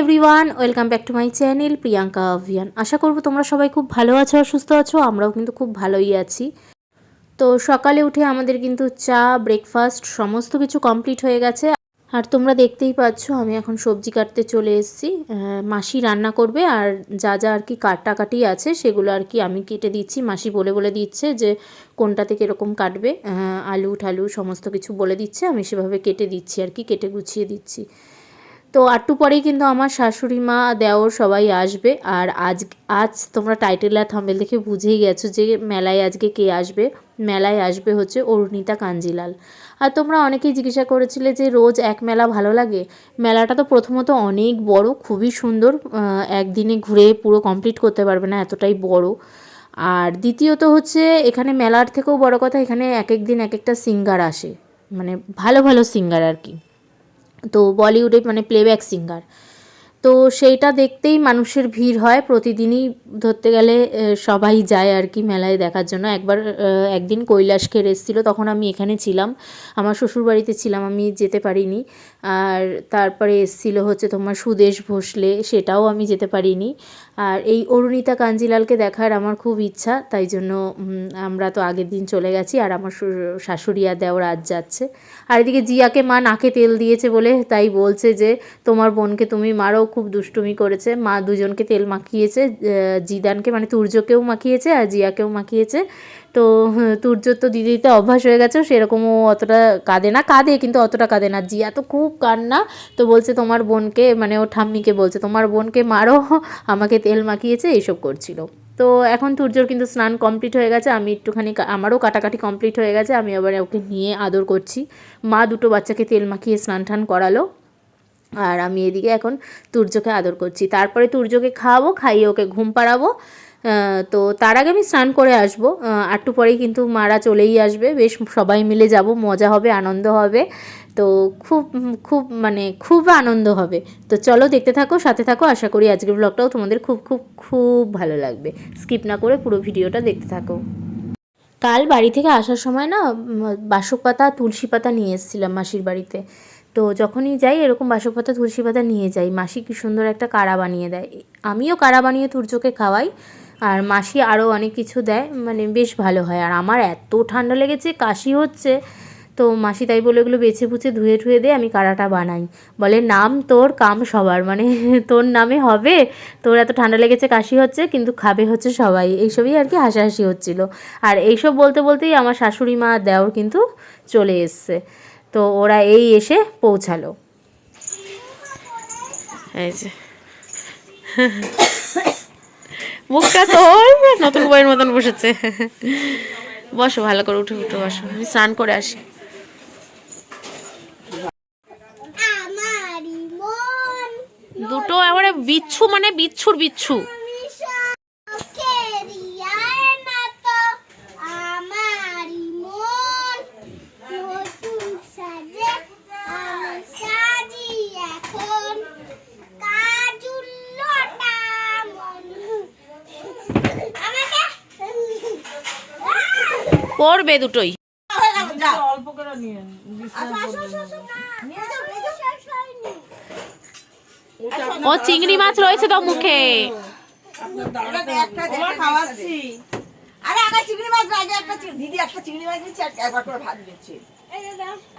Everyone welcome back to my channel Priyanka অভিয়ান আশা করব তোমরা সবাই খুব ভালো আছো আর সুস্থ আছো, আমরাও কিন্তু খুব ভালোই আছি। তো সকালে উঠে আমাদের কিন্তু চা ব্রেকফাস্ট সমস্ত কিছু কমপ্লিট হয়ে গেছে। আর তোমরা দেখতেই পাচ্ছ, আমি এখন সবজি কাটতে চলে এসেছি। মাসি রান্না করবে আর যা যা আর কি কাটাকাটি আছে, সেগুলো আর কি আমি কেটে দিচ্ছি। মাসি বলে বলে দিচ্ছে যে কোনটাতে কীরকম কাটবে। আলু, ঠালু, সমস্ত কিছু বলে দিচ্ছে। আমি সেভাবে কেটে দিচ্ছি আর কি, কেটে গুছিয়ে দিচ্ছি। তো আটটু পরেই কিন্তু আমার শাশুড়ি মা, দেওর সবাই আসবে। আর আজ আজ তোমরা টাইটেল আর থাম্বেল দেখে বুঝেই গেছো যে মেলায় আজকে কে আসবে। মেলায় আসবে হচ্ছে অরুণিতা কাঞ্জিলাল। আর তোমরা অনেকেই জিজ্ঞাসা করেছিলে যে রোজ এক মেলা ভালো লাগে? মেলাটা তো প্রথমত অনেক বড়, খুবই সুন্দর একদিনে ঘুরে পুরো কমপ্লিট করতে পারবে না, এতটাই বড়। আর দ্বিতীয়ত হচ্ছে এখানে মেলার থেকেও বড় কথা, এখানে এক এক দিন এক একটা সিঙ্গার আসে। মানে ভালো ভালো সিঙ্গার আর কি। তো বলিউডে মানে প্লেব্যাক সিঙ্গার তো সেইটা দেখতেই মানুষের ভিড় হয়, প্রতিদিনই ধরতে গেলে সবাই যায় আর কি মেলায় দেখার জন্য। একবার একদিন কৈলাস কৈলাসকে এসেছিল, তখন আমি এখানে ছিলাম। আমার শ্বশুরবাড়িতে ছিলাম, আমি যেতে পারিনি। আর তারপরে এসেছিল হচ্ছে তোমার সুদেশ ভোসলে, সেটাও আমি যেতে পারিনি। আর এই অরুণিতা কাঞ্জিলালকে দেখার আমার খুব ইচ্ছা, তাই জন্য আমরা তো আগের দিন চলে গেছি আর আমার শাশুড়ি আর দেওর আজ যাচ্ছে। আর এদিকে জিয়াকে মা নাকে তেল দিয়েছে বলে তাই বলছে যে, তোমার বোনকে তুমি মারও খুব দুষ্টুমি করেছে। মা দুজনকে তেল মাখিয়েছে জিদানকে মানে তুর্যকেও মাখিয়েছে আর জিয়াকেও মাখিয়েছে। তো হ্যাঁ, তুর্যর তো দিদি দিতে অভ্যাস হয়ে গেছে সেরকমও অতটা কাঁদে না। কাঁদে কিন্তু অতটা কাঁদে না। জিয়া তো খুব কান্না তো বলছে তোমার বোনকে মানে ও ঠাম্মিকে বলছে তোমার বোনকে মারো আমাকে তেল মাখিয়েছে এইসব করছিল। তো এখন তুর্যর কিন্তু স্নান কমপ্লিট হয়ে গেছে আমি একটুখানি আমারও কাটাকাটি কমপ্লিট হয়ে গেছে আমি আবার ওকে নিয়ে আদর করছি। মা দুটো বাচ্চাকে তেল মাখিয়ে স্নান টান করালো আর আমি এদিকে এখন তুর্যকে আদর করছি। তারপরে তুর্যকে খাওয়াবো খাইয়ে ওকে ঘুম পাড়াবো তো তার আগে আমি স্নান করে আসব। একটু পরেই কিন্তু মারা চলেই আসবে। বেশ সবাই মিলে যাব, মজা হবে, আনন্দ হবে। তো খুব খুব মানে খুব আনন্দ হবে। তো চলো দেখতে থাকো, সাথে থাকো। আশা করি আজকের ব্লগটাও তোমাদের খুব খুব খুব ভালো লাগবে। স্কিপ না করে পুরো ভিডিওটা দেখতে থাকো। কাল বাড়ি থেকে আসার সময় না বাসক পাতা, তুলসী পাতা নিয়ে এসেছিলাম মাসির বাড়িতে। তো যখনই যাই, এরকম বাসক পাতা, তুলসী পাতা নিয়ে যাই। মাসি কি সুন্দর একটা কাড়া বানিয়ে দেয়। আমিও কাড়া বানিয়ে তুর্যকে খাওয়াই। আর মাসি আরও অনেক কিছু দেয় মানে বেশ ভালো হয়। আর আমার এত ঠান্ডা লেগেছে, কাশি হচ্ছে। তো মাসি তাই বলে ওগুলো বেছে বুছে ধুয়ে ধুয়ে দিয়ে আমি কাড়াটা বানাই। বলে, নাম তোর, কাম সবার। মানে তোর নামে হবে, তোর এত ঠান্ডা লেগেছে, কাশি হচ্ছে, কিন্তু খাবে হচ্ছে সবাই। এইসবই আর কি হাসাহাসি হচ্ছিল। আর এইসব বলতে বলতেই আমার শাশুড়ি মা দেওর কিন্তু চলে এসছে। তো ওরা এই এসে পৌঁছালো। এই যে। মুখটা তো নতুন বইয়ের মতন বসেছে। বসো ভালো করে উঠে উঠে বসো। আমি স্নান করে আসি। দুটো এবারে বিচ্ছু মানে বিচ্ছুর বিচ্ছু কেরিয়ায় না তো আমারি মন নতুন সাজে আমি সাজি এখন কাজুল লটা মন আমাকে পড়বে দুটোই। ও চিংড়ি মাছ রয়েছে তো মুখে। খাওয়াচ্ছি আরে আগে চিংড়ি মাছ আগে একটা দিদি একটা চিংড়ি মাছ দিচ্ছে আর একবার করে ভাত দিচ্ছে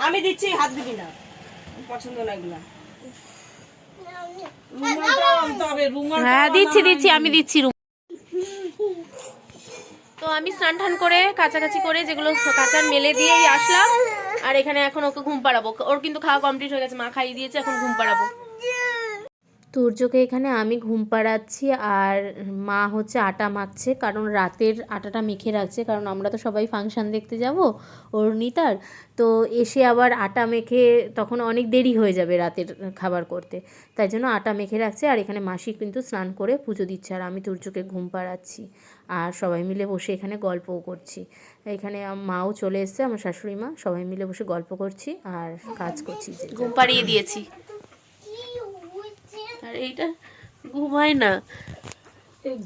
আমি দিচ্ছি হাত দিবি না। পছন্দ না। এগুলা হ্যাঁ দিচ্ছি দিচ্ছি আমি দিচ্ছি রুম তো আমি স্নান টান করে, কাছাকাছি করে যেগুলো কাঁচার মেলে দিয়েই আসলাম। আর এখানে এখন ওকে ঘুম পাড়াবো। ওর কিন্তু খাওয়া কমপ্লিট হয়ে গেছে। মা খাইয়ে দিয়েছে, এখন ঘুম পাড়াবো। তুর্যকে এখানে আমি ঘুম পাড়াচ্ছি আর মা হচ্ছে আটা মাখছে, কারণ রাতের আটাটা মেখে রাখছে, কারণ আমরা তো সবাই ফাংশন দেখতে যাব অরুণিতার তো এসে আবার আটা মেখে তখন অনেক দেরি হয়ে যাবে রাতের খাবার করতে। তাই জন্য আটা মেখে রাখছে আর এখানে মাসি কিন্তু স্নান করে পুজো দিচ্ছে, আর আমি তুর্যকে ঘুম পাড়াচ্ছি। আর সবাই মিলে বসে এখানে গল্পও করছি। এখানে মাও চলে এসছে আমার শাশুড়ি মা সবাই মিলে বসে গল্প করছি আর কাজ করছি ঘুম পাড়িয়ে দিয়েছি। আর এইটা ঘুমায় না।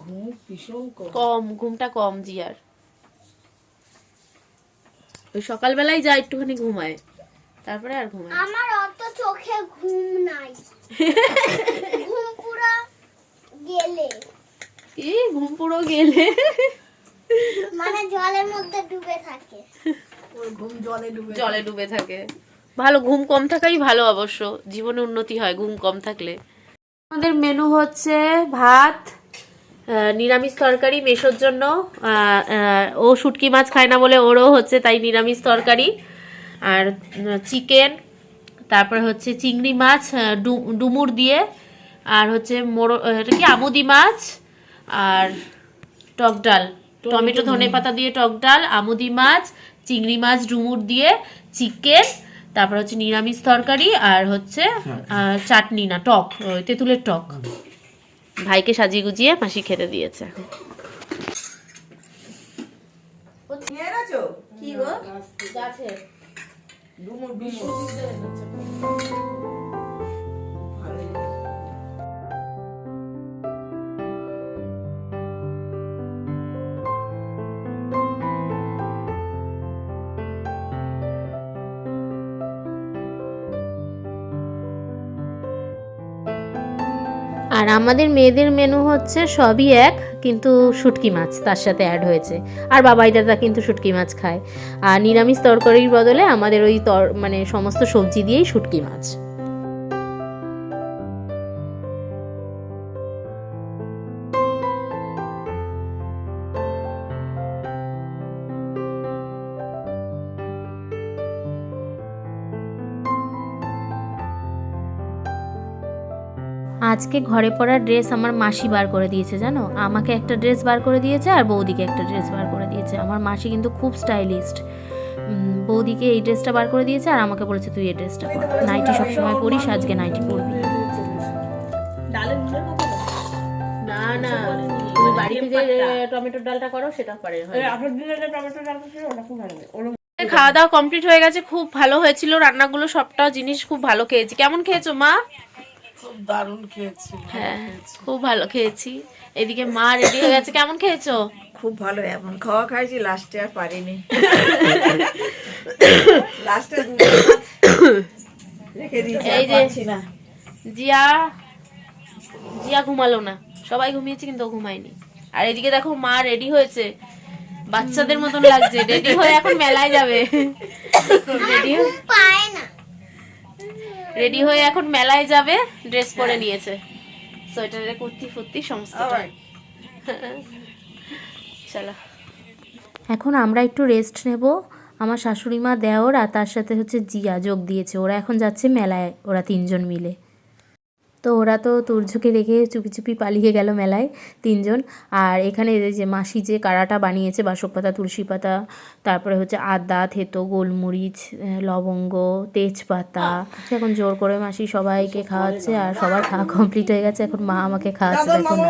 ঘুম ভীষণ কম। কম ঘুমটা কম জিয়ার। ওই সকালবেলায় যা একটুখানি ঘুমায় তারপরে আর ঘুমায় আমার অত চোখে ঘুম নাই। ঘুম পুরো গেলে। কি ঘুম পুরো গেলে। মানে জলের মধ্যে ডুবে থাকে। ওর ঘুম জলে ডুবে জলে ডুবে থাকে। ভালো ঘুম কম থাকাই ভালো অবশ্য। জীবনে উন্নতি হয় ঘুম কম থাকলে। আমাদের মেনু হচ্ছে ভাত নিরামিষ তরকারি মেশোর জন্য। ও শুটকি মাছ খায় না বলে ওরও হচ্ছে তাই নিরামিষ তরকারি। আর চিকেন তারপরে হচ্ছে চিংড়ি মাছ ডু- ডুমুর দিয়ে। আর হচ্ছে মোড়ো এটা কি আমুদি মাছ? আর টক ডাল। টমেটো ধনে পাতা দিয়ে টক ডাল আমুদি মাছ চিংড়ি মাছ ডুমুর দিয়ে চিকেন তারপর হচ্ছে নিরামিষ তরকারি আর হচ্ছে চাটনি। না টক ওই তেঁতুলের টক। ভাইকে সাজিয়ে গুজিয়ে মাসি খেতে দিয়েছে। কি গো? গাছে। ডুমুর আর আমাদের মেয়েদের মেনু হচ্ছে সবই এক, কিন্তু শুটকি মাছ তার সাথে অ্যাড হয়েছে। আর বাবাই দাদা কিন্তু শুটকি মাছ খায়। আর নিরামিষ তরকারির বদলে আমাদের ওই তর মানে সমস্ত সবজি দিয়েই শুটকি মাছ। আজকে ঘরে পরা ড্রেস আমার মাসি বার করে দিয়েছে জানো? আমাকে একটা ড্রেস বার করে দিয়েছে আর বৌদিকে একটা ড্রেস বার করে দিয়েছে। আমার মাসি কিন্তু খুব স্টাইলিস্ট বৌদিকে এই ড্রেসটা বার করে দিয়েছে আর আমাকে বলেছে তুই এই ড্রেসটা পর। নাইটি সবসময় পরিস আজকে নাইটি পরবি। না না তুমি বাড়িতে যে টমেটোর ডালটা করো সেটা পারে ছিল ওটা খুব ভালো খাওয়া দাওয়া কমপ্লিট হয়ে গেছে খুব ভালো হয়েছিল রান্নাগুলো সবটা জিনিস খুব ভালো খেয়েছি। কেমন খেয়েছো মা? দারুণ খেয়েছি হ্যাঁ খুব ভালো খেয়েছি। এদিকে মা রেডি হয়ে গেছে কেমন খেয়েছো? খুব ভালো এমন খাওয়া খাইছি লাস্টে আর পারিনি। লাস্টে রেখে দিয়েছি এই এই যে- যে না। জিয়া জিয়া ঘুমালো না। সবাই ঘুমিয়েছে কিন্তু ও ঘুমায়নি। আর এদিকে দেখো মা রেডি হয়েছে। বাচ্চাদের মতন লাগছে রেডি হয়ে এখন মেলায় যাবে। রেডি পায় না। রেডি হয়ে এখন মেলায় যাবে ড্রেস পরে নিয়েছে। সোয়েটারে কুর্তি ফুর্তি সমস্ত। চলো। এখন আমরা একটু রেস্ট নেব। আমার শাশুড়ি মা দেওর আর তার সাথে হচ্ছে জিয়া যোগ দিয়েছে। ওরা এখন যাচ্ছে মেলায় ওরা তিনজন মিলে। তো ওরা তো তুর্যকে রেখে চুপি চুপি পালিয়ে গেল মেলায় তিনজন। আর এখানে এই যে মাসি যে কাড়াটা বানিয়েছে বাসক পাতা তুলসী পাতা তারপরে হচ্ছে আদা থেতো গোলমরিচ লবঙ্গ তেজপাতা এখন জোর করে মাসি সবাইকে খাওয়াচ্ছে আর সবার খাওয়া কমপ্লিট হয়ে গেছে। এখন মা আমাকে খাওয়াচ্ছে দেখো না।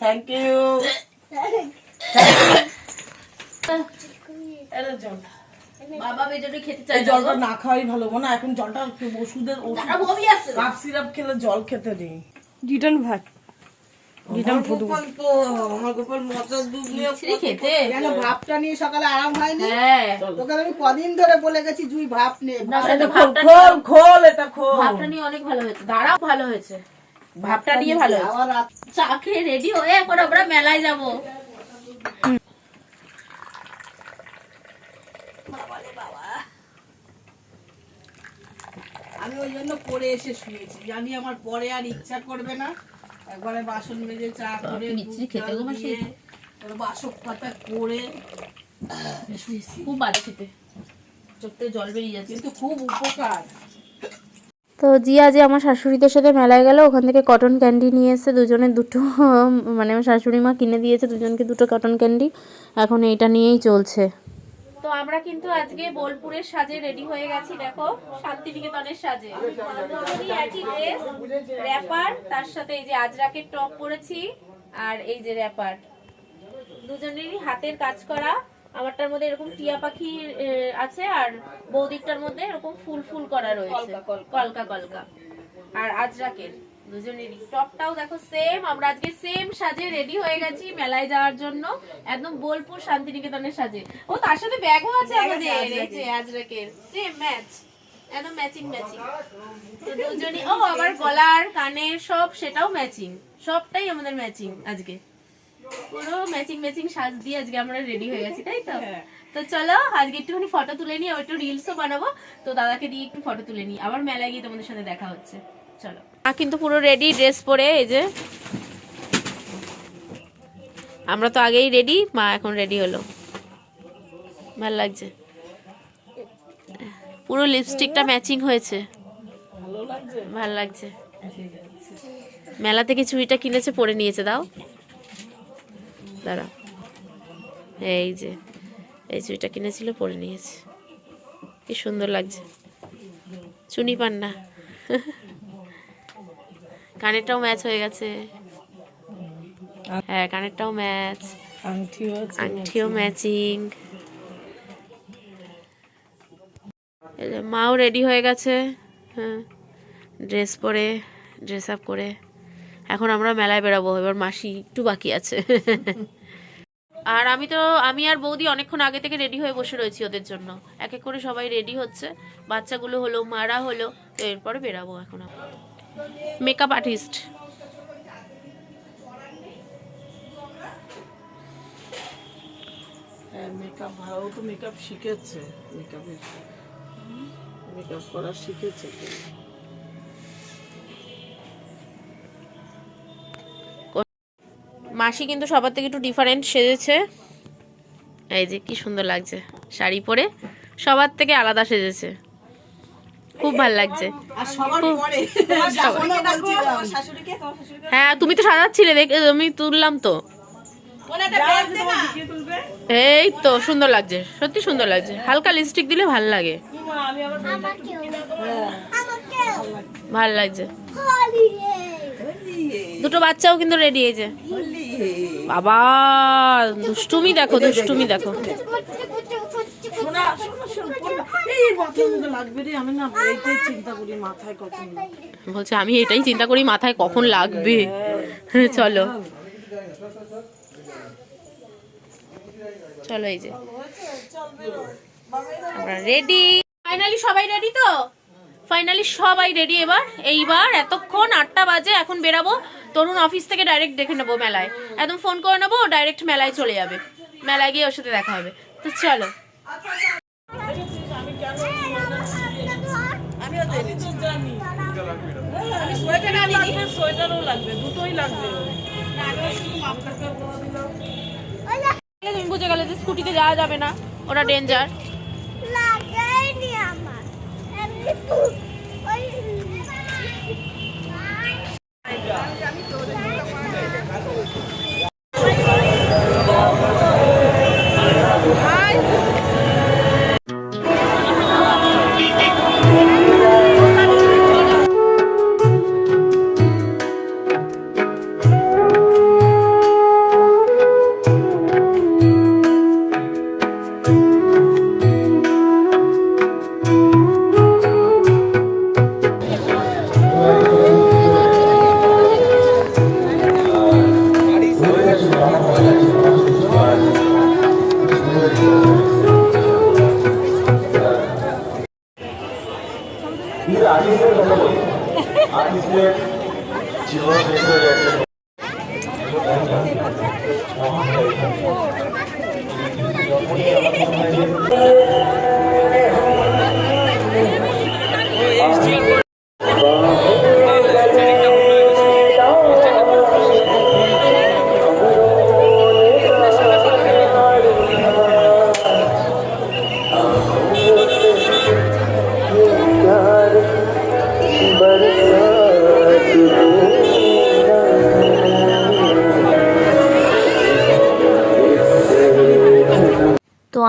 থ্যাংক ইউ বাবা বেজনে খেতে এই জলটা না খাওয়াই ভালো না এখন জলটা একটু ওষুধের ওষুধ কাপ সিরাপ খেলে জল খেতে নেই। রিটার্ন ভাত। আমার গোপাল তো আমার গোপাল মজার দুধ নিয়ে খেতে। কেন ভাবটা নিয়ে সকালে আরাম হয়নি? হ্যাঁ। তোকে আমি কদিন ধরে বলে গেছি জুই ভাব নে না, এটা খোল খোল খোল এটা খোল। ভাতটা নিয়ে অনেক ভালো হয়েছে। দাঁড়াও ভালো হয়েছে। ভাতটা নিয়ে ভালো চা খেয়ে রেডি হয়ে এখন আমরা মেলায় যাব। আমি ওই জন্য পরে এসে শুয়েছি। জানি আমার পরে আর ইচ্ছা করবে না। একবারে বাসন মেজে চা করে বিচ্ছিরি খেতে জল গো মাসি। বাসক পাতা করে খুব বাজে খেতে। চোখ থেকে জল বেরিয়ে যাচ্ছে। কিন্তু খুব উপকার। তো জিয়া যে আমার শাশুড়িদের সাথে মেলায় গেল, ওখান থেকে কটন ক্যান্ডি নিয়ে এসে দুজনে দুটো মানে আমার শাশুড়ি মা কিনে দিয়েছে, দুজনকে দুটো কটন ক্যান্ডি এখন এইটা নিয়েই চলছে। তো আমরা কিন্তু আজকে বোলপুরের সাজে রেডি হয়ে গেছি, দেখো, শান্তিনিকেতনের সাজে। একই ড্রেস র্যাপার তার সাথে এই যে আজরাকের টপ পরেছি, আর এই যে র্যাপার দুজনেরই হাতের কাজ করা আমারটার মধ্যে এরকম টিয়া পাখি আছে আর বৌদিকটার মধ্যে এরকম ফুল ফুল করা রয়েছে। কলকা কলকা। আর আজরাকের দুজনেরই। টপটাও দেখো সেম আমরা আজকে সেম সাজে রেডি হয়ে গেছি মেলায় যাওয়ার জন্য। একদম বোলপুর শান্তিনিকেতনের সাজে। ও তার সাথে ব্যাগও আছে আমাদের। আজরাকের। সেম ম্যাচ একদম ম্যাচিং ম্যাচিং তো দুজনই ও আবার গলার কানের সব সেটাও ম্যাচিং সবটাই আমাদের ম্যাচিং আজকে। পুরো ম্যাচিং ম্যাচিং সাজ দিয়ে আজকে আমরা রেডি হয়ে গেছি তাই তো? তো চলো আজকে একটুখানি ফটো তুলে নিই আবার একটু রিলসও বানাবো। তো দাদাকে দিয়ে একটু ফটো তুলে নিই। আবার মেলায় গিয়ে তোমাদের সাথে দেখা হচ্ছে। চলো। মা কিন্তু পুরো রেডি ড্রেস পরে এই যে। আমরা তো আগেই রেডি মা এখন রেডি হলো। ভালো লাগছে। পুরো লিপস্টিকটা ম্যাচিং হয়েছে। ভালো লাগছে। ভালো লাগছে। মেলা থেকে চুড়িটা কিনেছে পরে নিয়েছে দাও। দাঁড়াও এই যে এই চুড়িটা কিনেছিল পরে নিয়েছে। কি সুন্দর লাগছে। চুনি পান না। কানেরটাও ম্যাচ হয়ে গেছে। হ্যাঁ কানেরটাও ম্যাচ। আংটিও ম্যাচিং। মাও রেডি হয়ে গেছে। হ্যাঁ ড্রেস পরে ড্রেস আপ করে। এখন আমরা মেলায় বেরাবো এবার মাসি একটু বাকি আছে। আর আমি তো আমি আর বৌদি অনেকক্ষণ আগে থেকে রেডি হয়ে বসে রয়েছি ওদের জন্য। এক এক করে সবাই রেডি হচ্ছে। বাচ্চাগুলো হলো মারা হলো তো এরপরে বেরাবো এখন মেকআপ আর্টিস্ট হ্যাঁ মেকআপ ভালো তো মেকআপ শিখেছে। মেকআপের মেকআপ করা শিখেছে। মাসি কিন্তু সবার থেকে একটু ডিফারেন্ট সেজেছে। এই যে কি সুন্দর লাগছে শাড়ি পরে সবার থেকে আলাদা সেজেছে। খুব ভালো লাগছে। হ্যাঁ তুমি তো সাজাচ্ছিলে দেখ আমি তুললাম তো। এই তো সুন্দর লাগছে সত্যি সুন্দর লাগছে। হালকা লিপস্টিক দিলে ভালো লাগে। ভালো লাগছে। দুটো বাচ্চাও কিন্তু রেডি হয়েছে বাবা দুষ্টুমি দেখো দুষ্টুমি দেখো। বলছে আমি এটাই চিন্তা করি মাথায় কখন লাগবে। চলো। চলো এই যে। আমরা রেডি ফাইনালি সবাই রেডি তো? ফাইনালি সবাই রেডি এবার। এইবার এতক্ষণ আটটা বাজে এখন বেরাবো। তরুণ অফিস থেকে ডাইরেক্ট দেখে নেব মেলায়। একদম ফোন করে নেব ডাইরেক্ট মেলায় চলে যাবে। মেলায় গিয়ে ওর সাথে দেখা হবে। তো চলো। আমিও তো এনেছি। জানি আমি সোয়েটার লাগবে সোয়েটারও লাগবে দুটোই লাগবে। শুধু মাপকাটা করে দিলাম তুমি বুঝে গেলে যে স্কুটিতে যাওয়া যাবে না। ওটা ডেঞ্জার Oh.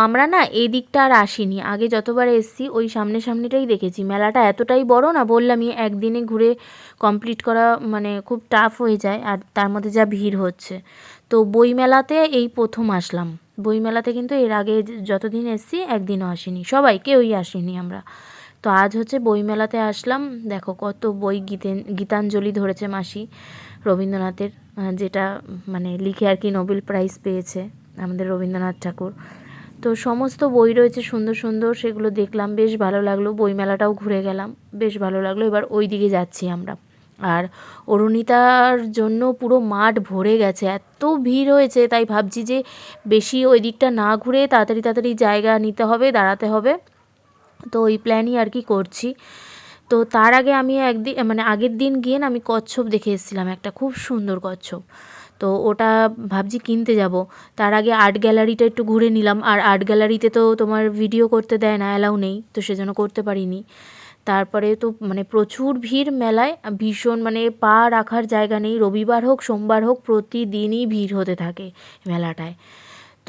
আমরা না এই দিকটা আর আসিনি। আগে যতবার এসছি, ওই সামনে সামনেটাই দেখেছি। মেলাটা এতটাই বড় না, বললামই একদিনে ঘুরে কমপ্লিট করা মানে খুব টাফ হয়ে যায় আর তার মধ্যে যা ভিড় হচ্ছে। তো বইমেলাতে এই প্রথম আসলাম। বইমেলাতে কিন্তু এর আগে যতদিন এসছি, একদিনও আসিনি। সবাই, কেউই আসিনি আমরা। তো আজ হচ্ছে বইমেলাতে আসলাম। দেখো কত বই গীতে গীতাঞ্জলি ধরেছে মাসি রবীন্দ্রনাথের যেটা মানে লিখে আর কি নোবেল প্রাইজ পেয়েছে আমাদের রবীন্দ্রনাথ ঠাকুর। তো সমস্ত বই রয়েছে সুন্দর সুন্দর, সেগুলো দেখলাম, বেশ ভালো লাগল, বইমেলাটাও ঘুরে গেলাম, বেশ ভালো লাগল। এবার ওই দিকে যাচ্ছি আমরা। আর অরুণিতার জন্য পুরো মাঠ ভরে গেছে, এত ভিড় হয়েছে, তাই ভাবছি যে বেশি ওই দিকটা না ঘুরে তাড়াতাড়ি তাড়াতাড়ি জায়গা নিতে হবে, দাঁড়াতে হবে। তো ওই প্ল্যানই আর কি করছি। তো তার আগে আমি একদিন মানে আগের দিন গিয়ে না আমি কচ্ছপ দেখে এসেছিলাম একটা, খুব সুন্দর কচ্ছপ। তো ওটা ভাবছি কিনতে যাব। তার আগে আর্ট গ্যালারিটা একটু ঘুরে নিলাম। আর আর্ট গ্যালারিতে তো তোমার ভিডিও করতে দেয় না অ্যালাউ নেই। তো সেজন্য করতে পারিনি। তারপরে তো মানে প্রচুর ভিড় মেলায়। ভীষণ মানে পা রাখার জায়গা নেই। রবিবার হোক, সোমবার হোক, প্রতিদিনই ভিড় হতে থাকে মেলাটায়।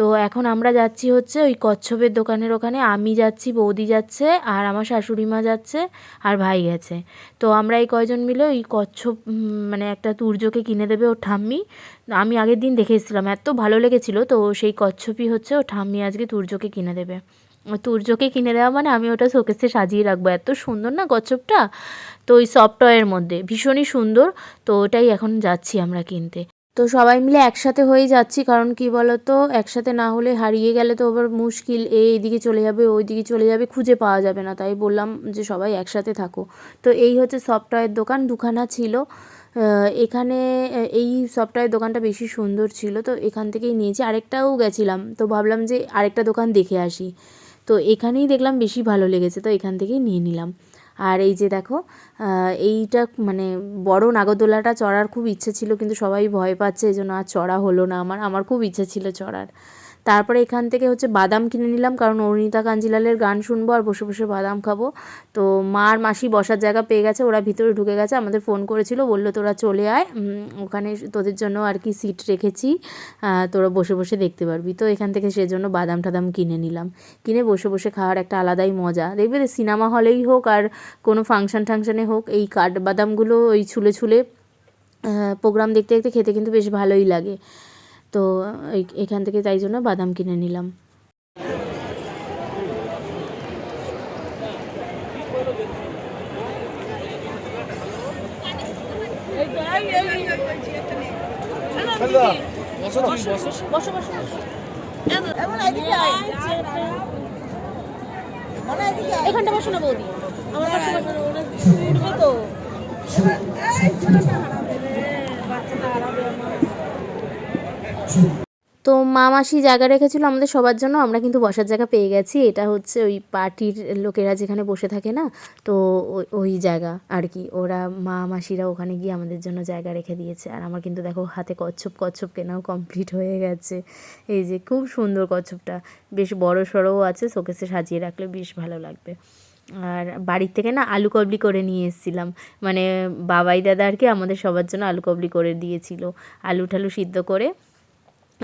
তো এখন আমরা যাচ্ছি হচ্ছে ওই কচ্ছপের দোকানের ওখানে। আমি যাচ্ছি, বৌদি যাচ্ছে আর আমার শাশুড়ি মা যাচ্ছে আর ভাই গেছে। তো আমরা এই কয়জন মিলে ওই কচ্ছপ মানে একটা তুর্যকে কিনে দেবে ও ঠাম্মি। আমি আগের দিন দেখে এসেছিলাম, এত ভালো লেগেছিল। তো সেই কচ্ছপই হচ্ছে ও ঠাম্মি আজকে তুর্যকে কিনে দেবে। তুর্যকে কিনে দেওয়া মানে আমি ওটা শোকেসে সাজিয়ে রাখব। এত সুন্দর না কচ্ছপটা? তো ওই সফটওয়্যার মধ্যে, ভীষণই সুন্দর। তো ওটাই এখন যাচ্ছি আমরা কিনতে। তো সবাই মিলে একসাথে হয়েই যাচ্ছি, কারণ কি বলতো, একসাথে না হলে হারিয়ে গেলে তো আবার মুশকিল, এ এইদিকে চলে যাবে ওই দিকে চলে যাবে, খুঁজে পাওয়া যাবে না। তাই বললাম যে সবাই একসাথে থাকো। তো এই হচ্ছে সফটওয়্যার দোকান, দুখানা ছিল। এখানে এই সফটওয়্যার দোকানটা বেশি সুন্দর ছিল, তো এখান থেকেই নিয়েছি। আরেকটাও গেছিলাম, তো ভাবলাম যে আরেকটা দোকান দেখে আসি। তো এখানেই দেখলাম বেশি ভালো লেগেছে, তো এখান থেকেই নিয়ে নিলাম। আর এই যে দেখো এইটা মানে বড় নাগরদোলাটা চড়ার খুব ইচ্ছে ছিল, কিন্তু সবাই ভয় পাচ্ছে, এই জন্য আর চড়া হলো না আমার আমার খুব ইচ্ছে ছিল চড়ার। তারপরে এখান থেকে হচ্ছে বাদাম কিনে নিলাম, কারণ অরুণিতা কাঞ্জিলালের গান শুনব আর বসে বসে বাদাম খাব। তো মা আর মাসি বসার জায়গা পেয়ে গেছে, ওরা ভিতরে ঢুকে গেছে, আমাদের ফোন করেছিল, বলল তোরা চলে আয় ওখানে তোদের জন্য আর কি সিট রেখেছি তোরা বসে বসে দেখতে পারবি। তো এখান থেকে সেজন্য বাদাম টাদাম কিনে নিলাম। কিনে বসে বসে খাওয়ার একটা আলাদাই মজা। দেখবে সিনেমা হলেই হোক আর কোনো ফাংশন টাংশনে হোক, এই কাঠবাদামগুলো ওই ছুলে ছুলে প্রোগ্রাম দেখতে দেখতে খেতে কিন্তু বেশ ভালোই লাগে। তো এই- এখান থেকে তাই জন্য বাদাম কিনে নিলাম এখানটা বসো না বৌদি আমার পাশে বসো। তো তো মা মাসি জায়গা রেখেছিল আমাদের সবার জন্য, আমরা কিন্তু বসার জায়গা পেয়ে গেছি। এটা হচ্ছে ওই পার্টির লোকেরা যেখানে বসে থাকে না, তো ওই জায়গা আর কি। ওরা মা মাসিরা ওখানে গিয়ে আমাদের জন্য জায়গা রেখে দিয়েছে। আর আমার কিন্তু দেখো হাতে কচ্ছপ কচ্ছপ কেনাও কমপ্লিট হয়ে গেছে। এই যে খুব সুন্দর কচ্ছপটা। বেশ বড় সড়ও আছে, শোকেসে সাজিয়ে রাখলে বেশ ভালো লাগবে। আর বাড়ির থেকে না আলু কবলি করে নিয়ে এসেছিলাম। মানে বাবাই দাদা আর কি আমাদের সবার জন্য আলু কবলি করে দিয়েছিল। আলু ঠালু সিদ্ধ করে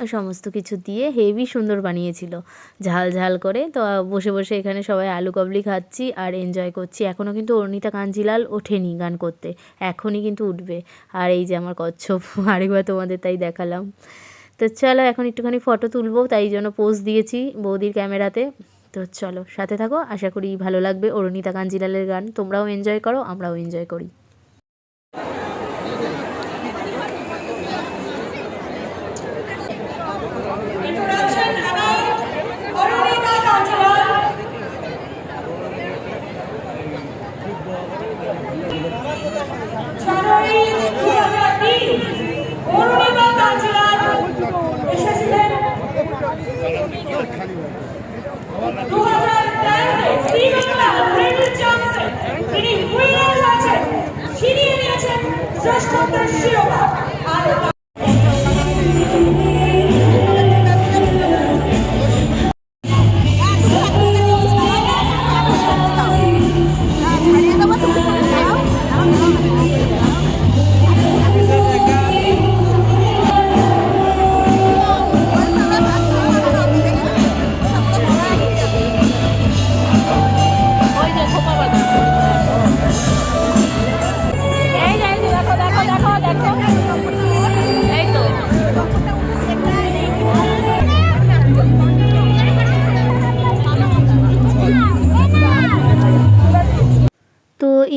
সমস্ত কিছু দিয়ে হেভি সুন্দর বানিয়েছিল। ঝাল ঝাল করে। তো বসে বসে এখানে সবাই আলু কাবলি খাচ্ছি আর এনজয় করছি। এখনও কিন্তু অর্ণিতা কাঞ্জিলাল ওঠেনি গান করতে। এখনই কিন্তু উঠবে। আর এই যে আমার কচ্ছপ, আরেকবার তোমাদের তাই দেখালাম। তো চলো, এখন একটুখানি ফটো তুলবো, তাই জন্য পোজ দিয়েছি বৌদির ক্যামেরাতে তো চলো, সাথে থাকো। আশা করি ভালো লাগবে অরুণিতা কাঞ্জিলালের গান। তোমরাও এনজয় করো, আমরাও এনজয় করি।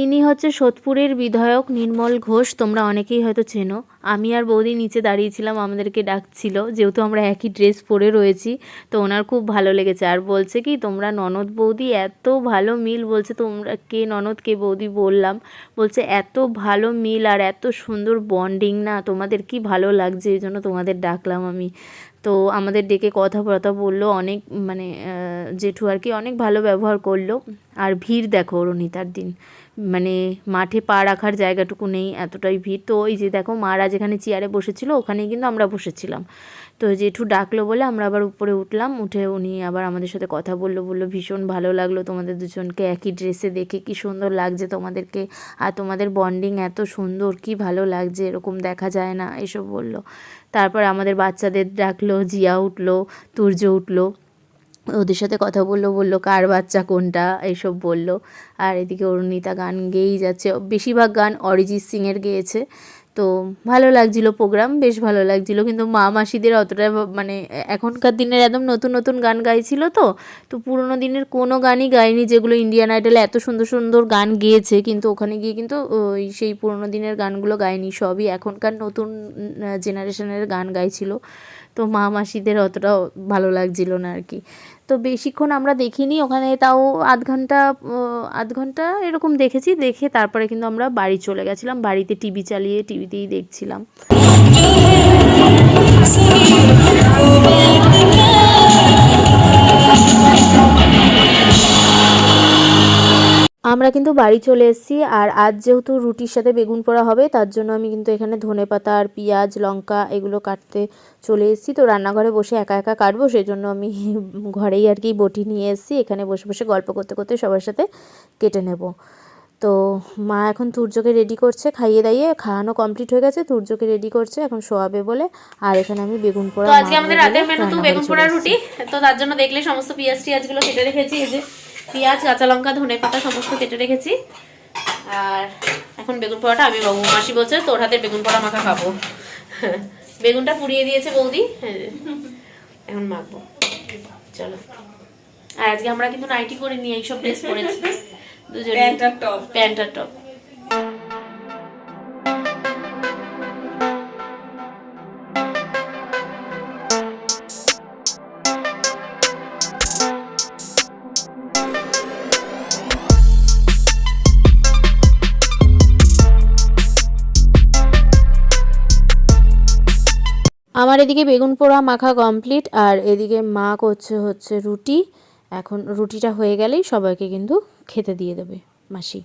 ইনি হচ্ছে সোদপুরের বিধায়ক নির্মল ঘোষ, তোমরা অনেকেই হয়তো চেনো। আমি আর বৌদি নিচে দাঁড়িয়েছিলাম, আমাদেরকে ডাকছিল। যেহেতু আমরা একই ড্রেস পরে রয়েছি, তো ওনার খুব ভালো লেগেছে। আর বলছে কি, তোমরা ননদ বৌদি এত ভালো মিল বলছে, তোমরা কে ননদ, কে বৌদি বললাম। বলছে, এত ভালো মিল আর এত সুন্দর বন্ডিং না, তোমাদের কি ভালো লাগছে? এই জন্য তোমাদের ডাকলাম আমি। তো আমাদের ডেকে কথা কথাবার্তা বলল, অনেক মানে জেঠু আর কি অনেক ভালো ব্যবহার করল। আর ভিড় দেখো অরুণিতার দিন। মানে মাঠে পা রাখার জায়গাটুকু নেই, এতটাই ভিড়। তো ওই যে দেখো, মারা যেখানে চেয়ারে বসেছিল, ওখানেই কিন্তু আমরা বসেছিলাম। তো জেঠু ডাকলো বলে আমরা আবার উপরে উঠলাম, উঠে উনি আবার আমাদের সাথে কথা বলল বলল, ভীষণ ভালো লাগল তোমাদের দুজনকে, একই ড্রেসে দেখে কি সুন্দর লাগছে তোমাদেরকে, আর তোমাদের বন্ডিং এত সুন্দর, কি ভালো লাগছে, এরকম দেখা যায় না, এসব বলল। তারপর আমাদের বাচ্চাদের ডাকলো, জিয়া উঠল, তুর্য উঠল। ওদের সাথে কথা বলল বলল, কার বাচ্চা কোনটা? এইসব বলল। আর এদিকে অরুণিতা গান গেয়েই যাচ্ছে। বেশিরভাগ গান অরিজিৎ সিংয়ের গেয়েছে। তো ভালো লাগছিল প্রোগ্রাম, বেশ ভালো লাগছিল। কিন্তু মা মাসিদের অতটা মানে এখনকার দিনের একদম নতুন নতুন গান গাইছিল তো। তো পুরোনো দিনের কোনো গানই গায়নি যেগুলো ইন্ডিয়ান আইডলে এত সুন্দর সুন্দর গান গেয়েছে। কিন্তু ওখানে গিয়ে কিন্তু ওই সেই পুরোনো দিনের গানগুলো গায়নি সবই এখনকার নতুন জেনারেশনের গান গাইছিল। তো মা মাসিদের অতটাও ভালো লাগছিল না আর কি। তো বেশিক্ষণ আমরা দেখিনি। ওখানে তাও আধ ঘণ্টা আধ ঘণ্টা এরকম দেখেছি। দেখে তারপরে কিন্তু আমরা বাড়ি চলে গেছিলাম। বাড়িতে টিভি চালিয়ে টিভিতেই দেখছিলাম। আমরা কিন্তু বাড়ি চলে এসেছি আর আজ যেহেতু রুটির সাথে বেগুন পোড়া হবে তার জন্য আমি কিন্তু এখানে ধনে পাতা আর পেঁয়াজ লঙ্কা এগুলো কাটতে চলে এসেছি। তো রান্নাঘরে বসে একা একা কাটবো সেই জন্য আমি ঘরেই আর কি বটি নিয়ে এসেছি। এখানে বসে বসে গল্প করতে করতে সবার সাথে কেটে নেব। তো মা এখন তুর্যকে রেডি করছে খাইয়ে দাইয়ে খাওয়ানো কমপ্লিট হয়ে গেছে তুর্যকে রেডি করছে এখন শোয়াবে বলে। আর এখানে আমি বেগুন পোড়া আজকে আমাদের রাতের মেনু তো বেগুন পোড়া রুটি তো তার জন্য দেখলে সমস্ত পেঁয়াজ টিয়াজগুলো কেটে রেখেছি এই যে পেঁয়াজ কাঁচা লঙ্কা ধনে পাতা সমস্ত কেটে রেখেছি। আর এখন বেগুন পোড়াটা আমি বাবু মাসি বলছে তোর হাতে বেগুন পোড়া মাখা খাব। বেগুনটা পুড়িয়ে দিয়েছে বৌদি। এখন মাখবো। চলো। আর আজকে আমরা কিন্তু নাইটি করে নিয়ে এইসব ড্রেস পরেছি। দুজনে। প্যান্ট আর টপ। এদিকে বেগুন পোড়া মাখা কমপ্লিট আর এদিকে মা করছে হচ্ছে রুটি। এখন রুটিটা হয়ে গেলেই সবাইকে কিন্তু খেতে দিয়ে দেবে মাসি।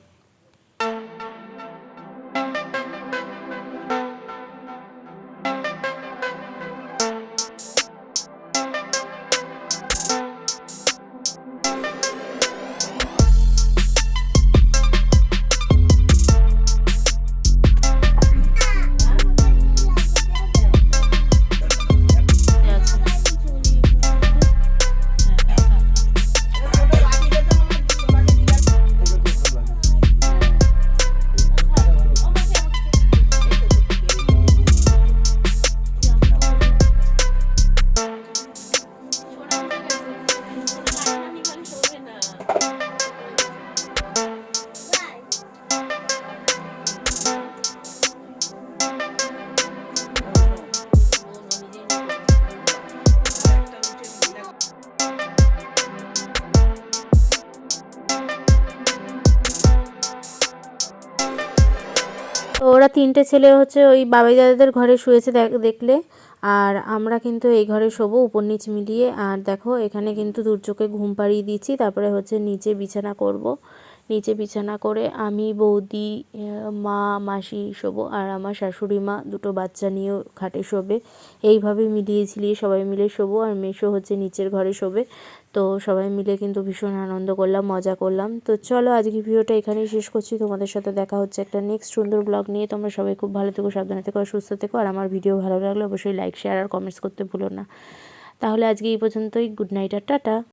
তো ওরা তিনটে ছেলে হচ্ছে ওই বাবাই দাদাদের ঘরে শুয়েছে দেখ- দেখলে। আর আমরা কিন্তু এই ঘরে শোবো উপর নিচ মিলিয়ে। আর দেখো, এখানে কিন্তু দুর্যোগে ঘুম পাড়িয়ে দিচ্ছি। তারপরে হচ্ছে নিচে বিছানা করব। নিচে বিছানা করে আমি, বৌদি, মা, মাসি শোবো। আর আমার শাশুড়ি মা দুটো বাচ্চা নিয়েও খাটে শোবে। এইভাবে মিলিয়ে ঝিলিয়ে সবাই মিলে শোবো। আর মেশো হচ্ছে নিচের ঘরে শোবে। তো সবাই মিলে কিন্তু ভীষণ আনন্দ করলাম, মজা করলাম। তো চলো আজকে ভিডিওটা এখানেই শেষ করছি। তোমাদের সাথে দেখা হচ্ছে একটা নেক্সট সুন্দর ব্লগ নিয়ে। তোমরা সবাই খুব ভালো থেকো, সাবধানে থেকো সুস্থ থেকো। আর আমার ভিডিও ভালো লাগলে অবশ্যই লাইক শেয়ার আর কমেন্টস করতে ভুলো না। তাহলে আজকে এই পর্যন্তই। গুড নাইট আর টাটা।